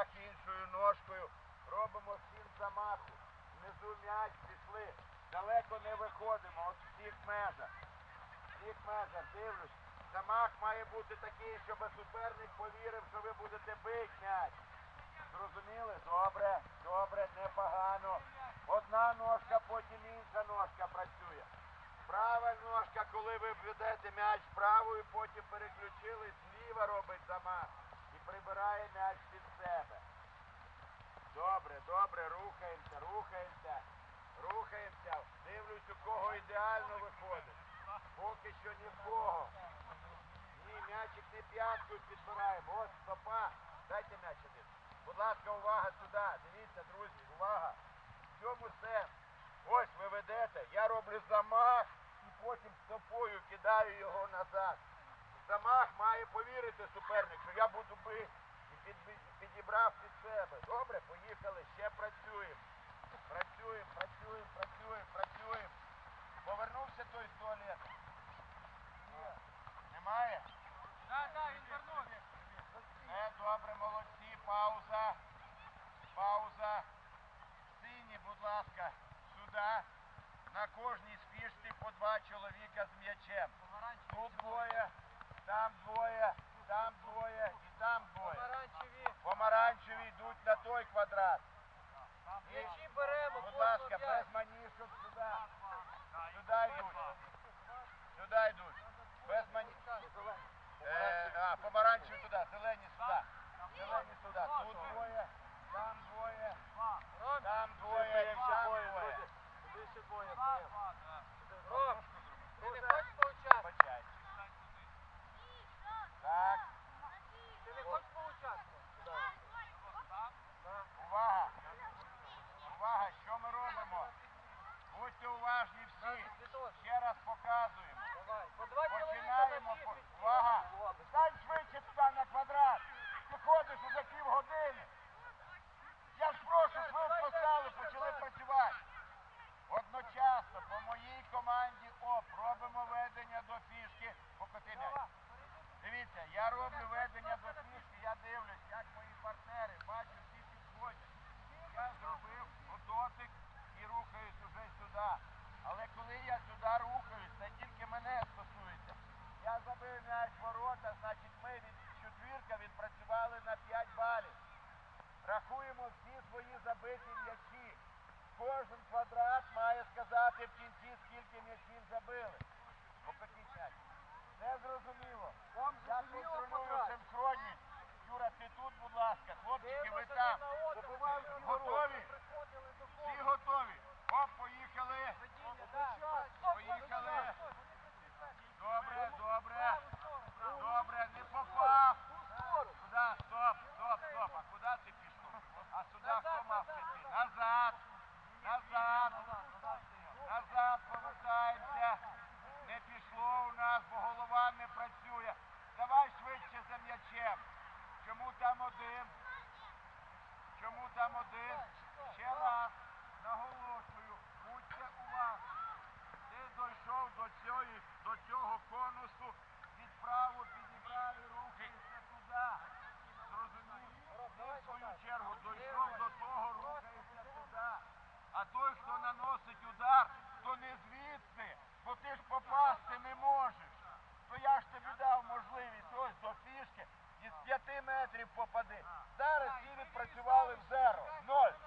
чотири, іншою ножкою. Робимо сім замаху. Внизу м'яч пішли. Далеко не виходимо. От в цих межах. В цих межах дивлюсь. Замах має бути такий, щоб суперник повірив, що ви будете бити м'яч. Зрозуміли? Добре, добре, непогано. Одна ножка, потім інша ножка працює. Права ножка, коли ви ведете м'яч правою, потім переключились, зліва робить замах і прибирає м'яч під. Добре, добре, рухаємося, рухаємося, рухаємося. Дивлюсь, у кого ідеально виходить. Поки що ні в кого. Ні, м'ячик не п'яткою підбираємо. Ось стопа. Дайте м'яч один. Будь ласка, увага сюди. Дивіться, друзі, увага. В цьому сенс. Ось ви ведете, я роблю замах і потім стопою кидаю його назад. Замах має повірити суперник, що я буду бити підібрав під себе. Добре, ласка, сюди. На кожній спішці по два чоловіка з м'ячем. Тут двоє, там двоє, там двоє і там двоє. Помаранчеві. Помаранчеві йдуть на той квадрат. І, М'ячі беремо, будь кожного ласка, п'ять. без манішок Рахуємо всі свої забиті м'ячі. Кожен квадрат має сказати в кінці, скільки м'ячів забили. Покажіть м'яч. Це зрозуміло. Я контролюю синхронність. Юра, ти тут, будь ласка. Хлопчики, ви там. готові? А сюди хто мав піти? Назад. Назад. Назад повертаємося. Не пішло у нас, бо голова не працює. Давай швидше за м'ячем. Чому там один? Чому там один? Наносить удар, то не звідси, бо ти ж попасти не можеш. То я ж тобі дав можливість ось до фішки із п'яти метрів попади. Зараз всі відпрацювали в зеро. Ноль.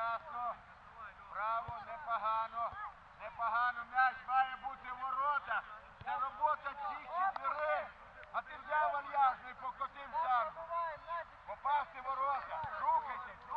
вчасно. Право, непогано. Непогано. М'яч має бути в воротах. Це робота всіх чотири. А ти взяв вальяжний, покотив сам. Попасти ворота. Рухайтесь.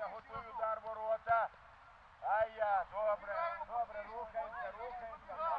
Готуйся, готую удар ворота. Ай я, добре, добре, рухаємося, рухаємося.